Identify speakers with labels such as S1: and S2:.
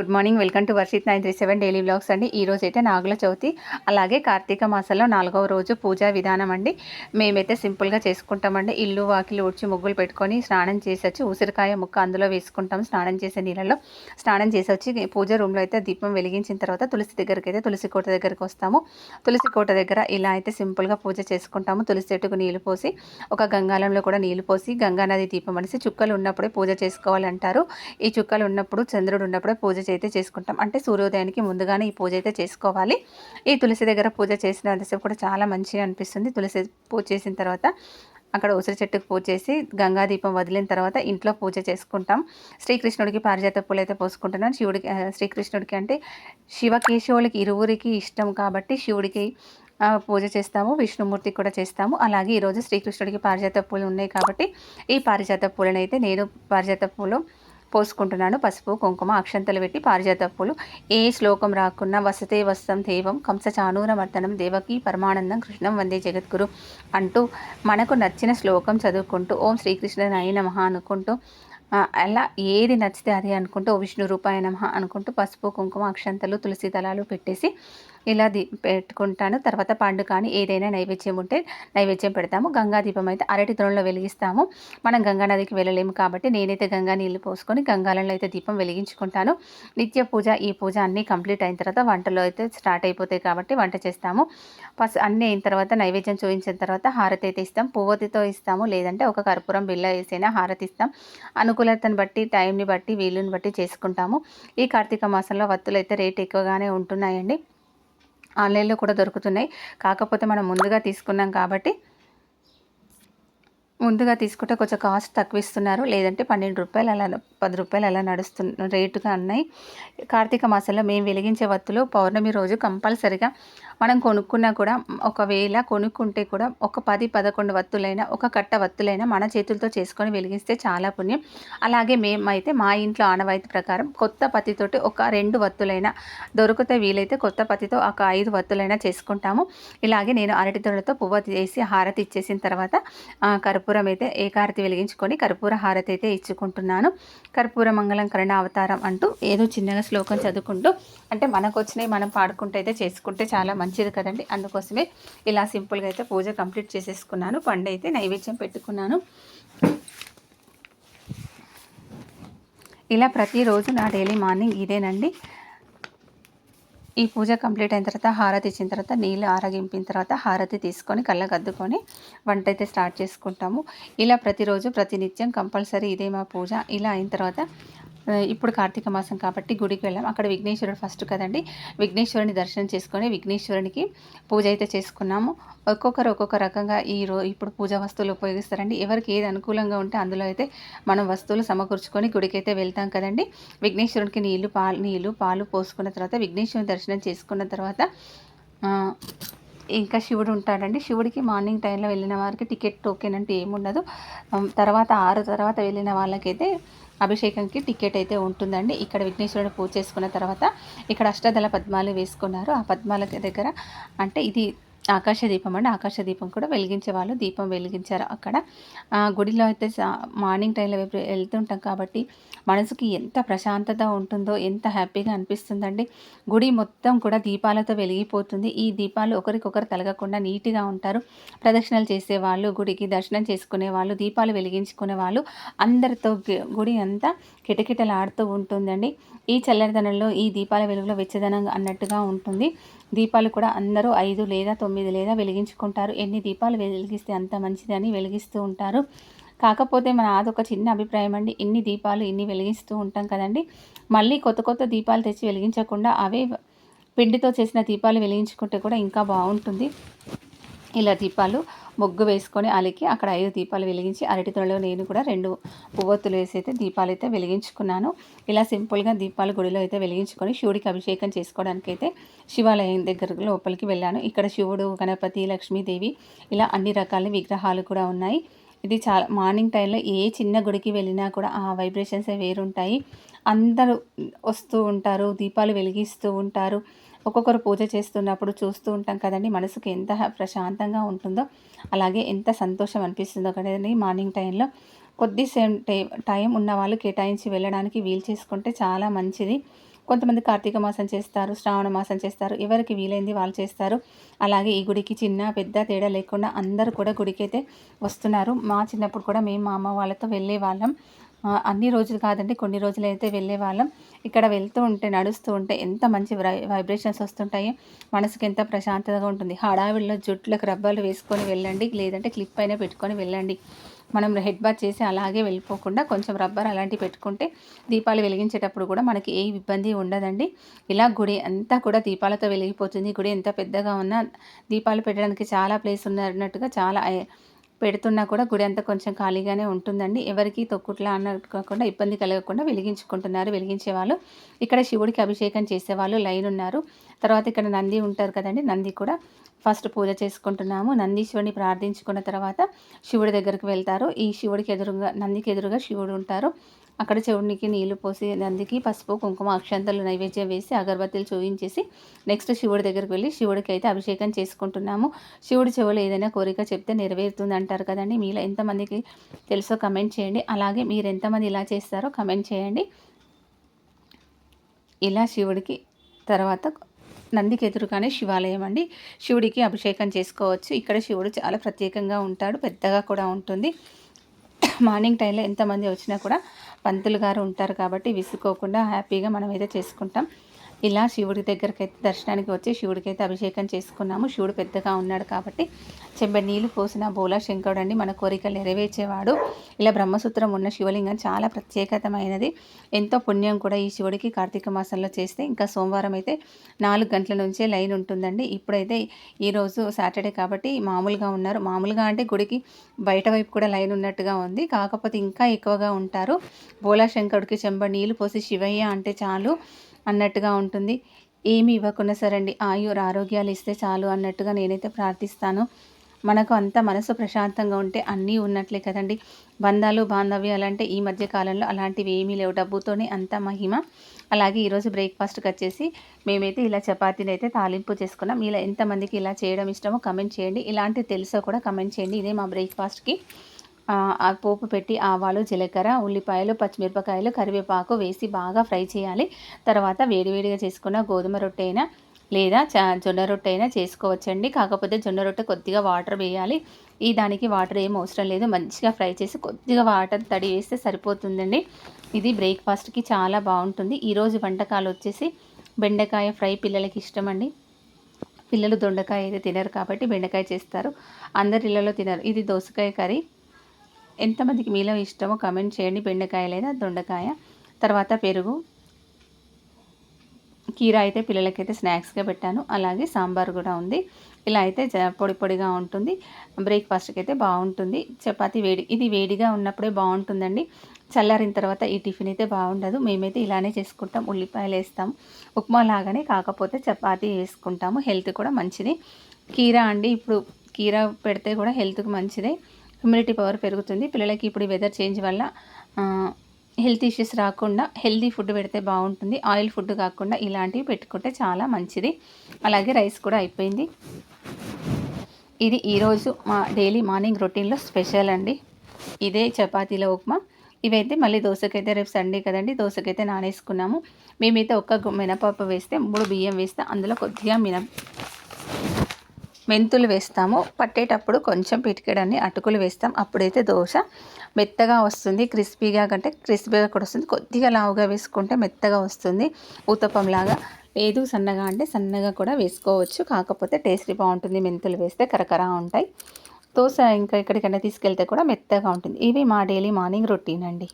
S1: Good morning welcome to Varshith nine three seven daily blogs అండి. ఈ రోజు అయితే నాగుల చవితి అలాగే కార్తీక మాసంలో నాలుగవ రోజు పూజా విధానం అండి. మేమైతే సింపుల్గా చేసుకుంటామండి. ఇల్లు వాకిలు ఊడ్చి ముగ్గులు పెట్టుకొని స్నానం చేసి వచ్చి ఉసిరికాయ ముక్క అందులో వేసుకుంటాం. స్నానం చేసే నీళ్ళలో స్నానం చేసి వచ్చి పూజ రూమ్లో అయితే దీపం వెలిగించిన తర్వాత తులసి దగ్గరికి అయితే తులసి కోట దగ్గరికి వస్తాము. తులసి కోట దగ్గర ఇలా అయితే సింపుల్గా పూజ చేసుకుంటాము. తులసి చెట్టుకు నీళ్ళు పోసి ఒక గంగాలంలో కూడా నీళ్ళు పోసి గంగానది దీపం అనేసి చుక్కలు ఉన్నప్పుడే పూజ చేసుకోవాలంటారు. ఈ చుక్కలు ఉన్నప్పుడు చంద్రుడు ఉన్నప్పుడే పూజ అయితే చేసుకుంటాం. అంటే సూర్యోదయానికి ముందుగానే ఈ పూజ అయితే చేసుకోవాలి. ఈ తులసి దగ్గర పూజ చేసినంతసేపు కూడా చాలా మంచిగా అనిపిస్తుంది. తులసి పూజ చేసిన తర్వాత అక్కడ ఉసిరి చెట్టుకు పూజ చేసి గంగా దీపం వదిలిన తర్వాత ఇంట్లో పూజ చేసుకుంటాం. శ్రీకృష్ణుడికి పారిజాత పూలు అయితే పోసుకుంటున్నాను. శివుడికి శ్రీకృష్ణుడికి అంటే శివకేశవులకి ఇరువురికి ఇష్టం కాబట్టి శివుడికి పూజ చేస్తాము. విష్ణుమూర్తికి కూడా చేస్తాము. అలాగే ఈరోజు శ్రీకృష్ణుడికి పారిజాత పూలు ఉన్నాయి కాబట్టి ఈ పారిజాత పూలను అయితే నేను పారిజాత పూలు పోసుకుంటున్నాను. పసుపు కుంకుమ అక్షంతలు పెట్టి పారిజాత పూలు. ఏ శ్లోకం రాకున్నా వసతే వస్తం దేవం కంస చానూర మర్దనం దేవకి పరమానందం కృష్ణం వందే జగద్గురు అంటూ మనకు నచ్చిన శ్లోకం చదువుకుంటూ ఓం శ్రీకృష్ణ నయన నమః అనుకుంటూ అలా ఏది నచ్చితే అది అనుకుంటూ ఓ విష్ణు రూపాయ నమ అనుకుంటూ పసుపు కుంకుమ అక్షంతలు తులసి దళాలు పెట్టేసి ఇలా దీ పెట్టుకుంటాను. తర్వాత పండు కానీ ఏదైనా నైవేద్యం ఉంటే నైవేద్యం పెడతాము. గంగా దీపం అయితే అరటి తోణంలో వెలిగిస్తాము. మనం గంగా నదికి వెళ్ళలేము కాబట్టి నేనైతే గంగా నీళ్ళు పోసుకొని గంగాలలో అయితే దీపం వెలిగించుకుంటాను. నిత్య పూజ ఈ పూజ అన్నీ కంప్లీట్ అయిన తర్వాత వంటలో అయితే స్టార్ట్ అయిపోతాయి కాబట్టి వంట చేస్తాము. ఫస్ట్ అన్నీ అయిన తర్వాత నైవేద్యం చూపించిన తర్వాత హారతి అయితే ఇస్తాం. పువ్వతితో ఇస్తాము. లేదంటే ఒక కర్పూరం బిల్ల వేసైనా హారతి ఇస్తాం. అనుకూలతను బట్టి టైంని బట్టి వీలుని బట్టి చేసుకుంటాము. ఈ కార్తీక మాసంలో వత్తులు అయితే రేట్ ఎక్కువగానే ఉంటున్నాయండి. ఆన్లైన్లో కూడా దొరుకుతున్నాయి. కాకపోతే మనం ముందుగా తీసుకున్నాం కాబట్టి ముందుగా తీసుకుంటే కొంచెం కాస్ట్ తక్కువ ఇస్తున్నారు లేదంటే పన్నెండు రూపాయలు అలా పది రూపాయలు అలా నడుస్తున్న రేటుగా ఉన్నాయి కార్తీక మాసంలో మేము వెలిగించే వత్తులు పౌర్ణమి రోజు కంపల్సరిగా మనం కొనుక్కున్నా కూడా ఒకవేళ కొనుక్కుంటే కూడా ఒక పది పదకొండు వత్తులైనా ఒక కట్ట వత్తులైనా మన చేతులతో చేసుకొని వెలిగిస్తే చాలా పుణ్యం. అలాగే మేమైతే మా ఇంట్లో ఆనవాయితీ ప్రకారం కొత్త పత్తితోటి ఒక రెండు వత్తులైనా దొరికితే వీలైతే కొత్త పత్తితో ఒక ఐదు వత్తులైనా చేసుకుంటాము. ఇలాగే నేను అరటి తొడతో పువ్వు చేసి హారతి ఇచ్చేసిన తర్వాత కరుపు కర్పూరం అయితే ఏకారతి వెలిగించుకొని కర్పూర హారతి అయితే ఇచ్చుకుంటున్నాను. కర్పూర మంగళం కరణ అవతారం అంటూ ఏదో చిన్నగా శ్లోకం చదువుకుంటూ అంటే మనకు వచ్చినవి మనం పాడుకుంటూ అయితే చేసుకుంటే చాలా మంచిది కదండి. అందుకోసమే ఇలా సింపుల్గా అయితే పూజ కంప్లీట్ చేసేసుకున్నాను. పండు అయితే నైవేద్యం పెట్టుకున్నాను. ఇలా ప్రతిరోజు నా డైలీ మార్నింగ్ ఇదేనండి. ఈ పూజ కంప్లీట్ అయిన తర్వాత హారతి ఇచ్చిన తర్వాత నీళ్ళు ఆరగింపిన తర్వాత హారతి తీసుకొని కళ్ళకు అద్దుకొని వంట అయితే స్టార్ట్ చేసుకుంటాము. ఇలా ప్రతిరోజు ప్రతినిత్యం కంపల్సరీ ఇదే మా పూజ. ఇలా అయిన తర్వాత ఇప్పుడు కార్తీక మాసం కాబట్టి గుడికి వెళ్ళాం. అక్కడ విఘ్నేశ్వరుడు ఫస్ట్ కదండి. విఘ్నేశ్వరుని దర్శనం చేసుకొని విఘ్నేశ్వరునికి పూజ అయితే చేసుకున్నాము. ఒక్కొక్కరు ఒక్కొక్క రకంగా ఈ రో ఇప్పుడు పూజా వస్తువులు ఉపయోగిస్తారండి. ఎవరికి ఏది అనుకూలంగా ఉంటే అందులో అయితే మనం వస్తువులు సమకూర్చుకొని గుడికి అయితే వెళ్తాం కదండి. విఘ్నేశ్వరునికి నీళ్ళు పాలు నీళ్ళు పాలు పోసుకున్న తర్వాత విఘ్నేశ్వరుని దర్శనం చేసుకున్న తర్వాత ఇంకా శివుడు ఉంటాడండి. శివుడికి మార్నింగ్ టైంలో వెళ్ళిన వారికి టికెట్ టోకెన్ అంటే ఏముండదు. తర్వాత ఆరు తర్వాత వెళ్ళిన వాళ్ళకైతే అభిషేకంకి టికెట్ అయితే ఉంటుందండి. ఇక్కడ విఘ్నేశ్వరుడు పూజ చేసుకున్న తర్వాత ఇక్కడ అష్టదళ పద్మాలు వేసుకున్నారు. ఆ పద్మాల దగ్గర అంటే ఇది ఆకాశ దీపం అండి. ఆకాశ దీపం కూడా వెలిగించే వాళ్ళు దీపం వెలిగించారు అక్కడ. ఆ గుడిలో అయితే మార్నింగ్ టైంలో వెళ్తుంటాం కాబట్టి మనసుకి ఎంత ప్రశాంతత ఉంటుందో ఎంత హ్యాపీగా అనిపిస్తుందండి. గుడి మొత్తం కూడా దీపాలతో వెలిగిపోతుంది. ఈ దీపాలు ఒకరికొకరు తలగకుండా నీట్గా ఉంటారు. ప్రదక్షిణలు చేసేవాళ్ళు గుడికి దర్శనం చేసుకునే వాళ్ళు దీపాలు వెలిగించుకునే వాళ్ళు అందరితో గుడి అంతా కిటకిటలాడుతూ ఉంటుందండి. ఈ చల్లదనంలో ఈ దీపాల వెలుగులో వెచ్చదనం అన్నట్టుగా ఉంటుంది. దీపాలు కూడా అందరూ ఐదు లేదా తొమ్మిది తొమ్మిది లేదా వెలిగించుకుంటారు. ఎన్ని దీపాలు వెలిగిస్తే అంత మంచిదని వెలిగిస్తూ ఉంటారు. కాకపోతే మన అదొక చిన్న అభిప్రాయం అండి. ఇన్ని దీపాలు ఇన్ని వెలిగిస్తూ ఉంటాం కదండి. మళ్ళీ కొత్త కొత్త దీపాలు తెచ్చి వెలిగించకుండా అవే పిండితో చేసిన దీపాలు వెలిగించుకుంటే కూడా ఇంకా బాగుంటుంది. ఇలా దీపాలు ముగ్గు వేసుకొని అలికి అక్కడ ఐదు దీపాలు వెలిగించి అరటి తొడలో నేను కూడా రెండు పువ్వొత్తులు వేసి అయితే దీపాలు అయితే వెలిగించుకున్నాను. ఇలా సింపుల్గా దీపాలు గుడిలో అయితే వెలిగించుకొని శివుడికి అభిషేకం చేసుకోవడానికి అయితే శివాలయం దగ్గర లోపలికి వెళ్ళాను. ఇక్కడ శివుడు గణపతి లక్ష్మీదేవి ఇలా అన్ని రకాల విగ్రహాలు కూడా ఉన్నాయి. ఇది చాలా మార్నింగ్ టైంలో ఏ చిన్న గుడికి వెళ్ళినా కూడా ఆ వైబ్రేషన్స్ వేరుంటాయి. అందరూ వస్తూ ఉంటారు దీపాలు వెలిగిస్తూ ఉంటారు. ఒక్కొక్కరు పూజ చేస్తున్నప్పుడు చూస్తూ ఉంటాం కదండి మనసుకు ఎంత ప్రశాంతంగా ఉంటుందో అలాగే ఎంత సంతోషం అనిపిస్తుందో కదండి మార్నింగ్ టైంలో. కొద్దిసేపు టైం ఉన్న వాళ్ళు కేటాయించి వెళ్ళడానికి వీలు చేసుకుంటే చాలా మంచిది. కొంతమంది కార్తీక మాసం చేస్తారు శ్రావణ మాసం చేస్తారు ఎవరికి వీలైంది వాళ్ళు చేస్తారు. అలాగే ఈ గుడికి చిన్న పెద్ద తేడా లేకుండా అందరూ కూడా గుడికి అయితే వస్తున్నారు. మా చిన్నప్పుడు కూడా మేము మా అమ్మ వాళ్ళతో వెళ్ళే వాళ్ళం. అన్ని రోజులు కాదండి కొన్ని రోజులు అయితే వెళ్ళే వాళ్ళం. ఇక్కడ వెళ్తూ ఉంటే నడుస్తూ ఉంటే ఎంత మంచి వైబ్రేషన్స్ వస్తుంటాయి. మనసుకి ఎంత ప్రశాంతతగా ఉంటుంది. హడావిడిలో జుట్లకు రబ్బర్లు వేసుకొని వెళ్ళండి లేదంటే క్లిప్ పైన పెట్టుకొని వెళ్ళండి. మనం హెడ్ బాత్ చేసి అలాగే వెళ్ళిపోకుండా కొంచెం రబ్బర్ అలాంటివి పెట్టుకుంటే దీపాలు వెలిగించేటప్పుడు కూడా మనకి ఏ ఇబ్బంది ఉండదండి. ఇలా గుడి అంతా కూడా దీపాలతో వెలిగిపోతుంది. గుడి ఎంత పెద్దగా ఉన్నా దీపాలు పెట్టడానికి చాలా ప్లేస్ ఉన్నట్టుగా చాలా పెడుతున్నా కూడా గుడి అంతా కొంచెం ఖాళీగానే ఉంటుందండి. ఎవరికి తొక్కుట్లా అన్నట్టు కాకుండా ఇబ్బంది కలగకుండా వెలిగించుకుంటున్నారు. వెలిగించే వాళ్ళు ఇక్కడ శివుడికి అభిషేకం చేసేవాళ్ళు. లైన్ ఉన్నారు. తర్వాత ఇక్కడ నంది ఉంటారు కదండి. నంది కూడా ఫస్ట్ పూజ చేసుకుంటున్నాము. నందీశ్వరుని ప్రార్థించుకున్న తర్వాత శివుడి దగ్గరికి వెళ్తారు. ఈ శివుడికి ఎదురుగా నందికి ఎదురుగా శివుడు ఉంటారు. అక్కడ చెవునికి నీళ్ళు పోసి నందికి పసుపు కుంకుమ అక్షంతలు నైవేద్యం వేసి అగరబత్తులు చూపించేసి నెక్స్ట్ శివుడి దగ్గరికి వెళ్ళి శివుడికి అయితే అభిషేకం చేసుకుంటున్నాము. శివుడి చెవులు ఏదైనా కోరిక చెప్తే నెరవేరుతుంది అంటారు కదండి. మీలో ఎంతమందికి తెలుసో కమెంట్ చేయండి. అలాగే మీరు ఎంతమంది ఇలా చేస్తారో కమెంట్ చేయండి. ఇలా శివుడికి తర్వాత నందికి ఎదురుగానే శివాలయం అండి. శివుడికి అభిషేకం చేసుకోవచ్చు. ఇక్కడ శివుడు చాలా ప్రత్యేకంగా ఉంటాడు పెద్దగా కూడా ఉంటుంది. మార్నింగ్ టైంలో ఎంతమంది వచ్చినా కూడా పంతులు గారు ఉంటారు కాబట్టి విసుకోకుండా హ్యాపీగా మనం చేసుకుంటాం. ఇలా శివుడి దగ్గరికి అయితే దర్శనానికి వచ్చి శివుడికి అయితే అభిషేకం చేసుకున్నాము. శివుడు పెద్దగా ఉన్నాడు కాబట్టి చెంబె నీళ్ళు పోసిన బోలా శంకరుడు అండి. మన కోరికలు నెరవేర్చేవాడు. ఇలా బ్రహ్మసూత్రం ఉన్న శివలింగం చాలా ప్రత్యేకతమైనది. ఎంతో పుణ్యం కూడా ఈ శివుడికి కార్తీక మాసంలో చేస్తే. ఇంకా సోమవారం అయితే నాలుగు గంటల నుంచే లైన్ ఉంటుందండి. ఇప్పుడైతే ఈరోజు సాటర్డే కాబట్టి మామూలుగా ఉన్నారు. మామూలుగా అంటే గుడికి బయట వైపు కూడా లైన్ ఉన్నట్టుగా ఉంది. కాకపోతే ఇంకా ఎక్కువగా ఉంటారు. బోలా శంకరుడికి చెంబ నీళ్ళు పోసి శివయ్య అంటే చాలు. అన్నట్టుగా ఉంటుంది. ఏమి ఇవ్వకుండా సరండి ఆయుర ఆరోగ్యాలు ఇస్తే చాలు అన్నట్టుగా నేనైతే ప్రార్థిస్తాను. మనకు అంత మనసు ప్రశాంతంగా ఉంటే అన్నీ ఉన్నట్లే కదండి. బంధాలు బాంధవ్యాలు అంటే ఈ మధ్య కాలంలో అలాంటివి ఏమీ లేవు. డబ్బుతోనే అంత మహిమ. అలాగే ఈరోజు బ్రేక్ఫాస్ట్కి వచ్చేసి మేమైతే ఇలా చపాతీని అయితే తాలింపు చేసుకున్నాం. ఇలా ఎంతమందికి ఇలా చేయడం ఇష్టమో కమెంట్ చేయండి. ఇలాంటివి తెలుసో కూడా కమెంట్ చేయండి. ఇదే మా బ్రేక్ఫాస్ట్కి. ఆ పోపు పెట్టి ఆవాలు జీలకర్ర ఉల్లిపాయలు పచ్చిమిరపకాయలు కరివేపాకు వేసి బాగా ఫ్రై చేయాలి. తర్వాత వేడివేడిగా చేసుకున్న గోధుమ రొట్టె అయినా లేదా చ జొన్న రొట్టె అయినా చేసుకోవచ్చండి. కాకపోతే జొన్న రొట్టె కొద్దిగా వాటర్ వేయాలి. ఈ దానికి వాటర్ ఏం అవసరం లేదు. మంచిగా ఫ్రై చేసి కొద్దిగా వాటర్ తడి వేస్తే సరిపోతుందండి. ఇది బ్రేక్ఫాస్ట్కి చాలా బాగుంటుంది. ఈరోజు వంటకాలు వచ్చేసి బెండకాయ ఫ్రై పిల్లలకి ఇష్టం అండి పిల్లలు దొండకాయ అయితే తినరు కాబట్టి బెండకాయ చేస్తారు. అందరి ఇళ్ళలో తినరు. ఇది దోసకాయ కర్రీ. ఎంతమందికి మీలో ఇష్టమో కమెంట్ చేయండి. బెండకాయ లేదా దొండకాయ. తర్వాత పెరుగు. కీర అయితే పిల్లలకైతే స్నాక్స్గా పెట్టాను. అలాగే సాంబార్ కూడా ఉంది. ఇలా అయితే పొడి పొడిగా ఉంటుంది. బ్రేక్ఫాస్ట్కి అయితే బాగుంటుంది. చపాతి వేడి ఇది వేడిగా ఉన్నప్పుడే బాగుంటుందండి. చల్లారిన తర్వాత ఈ టిఫిన్ అయితే బాగుండదు. మేమైతే ఇలానే చేసుకుంటాం. ఉల్లిపాయలు వేస్తాం. ఉప్మా లాగానే కాకపోతే చపాతీ వేసుకుంటాము. హెల్త్ కూడా మంచిది. కీరా అండి. ఇప్పుడు కీరా పెడితే కూడా హెల్త్కి మంచిదే. ఇమ్యూనిటీ పవర్ పెరుగుతుంది. పిల్లలకి ఇప్పుడు వెదర్ చేంజ్ వల్ల హెల్త్ ఇష్యూస్ రాకుండా హెల్దీ ఫుడ్ పెడితే బాగుంటుంది. ఆయిల్ ఫుడ్ కాకుండా ఇలాంటివి పెట్టుకుంటే చాలా మంచిది. అలాగే రైస్ కూడా అయిపోయింది. ఇది ఈరోజు మా డైలీ మార్నింగ్ రొటీన్లో స్పెషల్ అండి. ఇదే చపాతీల ఉప్మా. ఇవైతే మళ్ళీ దోశకైతే రేపు సండే కదండి. దోశకైతే నానేసుకున్నాము. మేమైతే ఒక్క మినపప్పు వేస్తే మూడు బియ్యం వేస్తే అందులో కొద్దిగా మిన మెంతులు వేస్తాము. పట్టేటప్పుడు కొంచెం పిటికెడని అటుకులు వేస్తాం. అప్పుడైతే దోశ మెత్తగా వస్తుంది. క్రిస్పీగా కంటే క్రిస్పీగా కూడా వస్తుంది. కొద్దిగా లావుగా వేసుకుంటే మెత్తగా వస్తుంది. ఊతప్పంలాగా లేదు సన్నగా అంటే సన్నగా కూడా వేసుకోవచ్చు. కాకపోతే టేస్టీ బాగుంటుంది. మెంతులు వేస్తే కరకరా ఉంటాయి. దోశ ఇంకా ఎక్కడికైనా తీసుకెళ్తే కూడా మెత్తగా ఉంటుంది. ఇవి మా డైలీ మార్నింగ్ రొటీన్ అండి.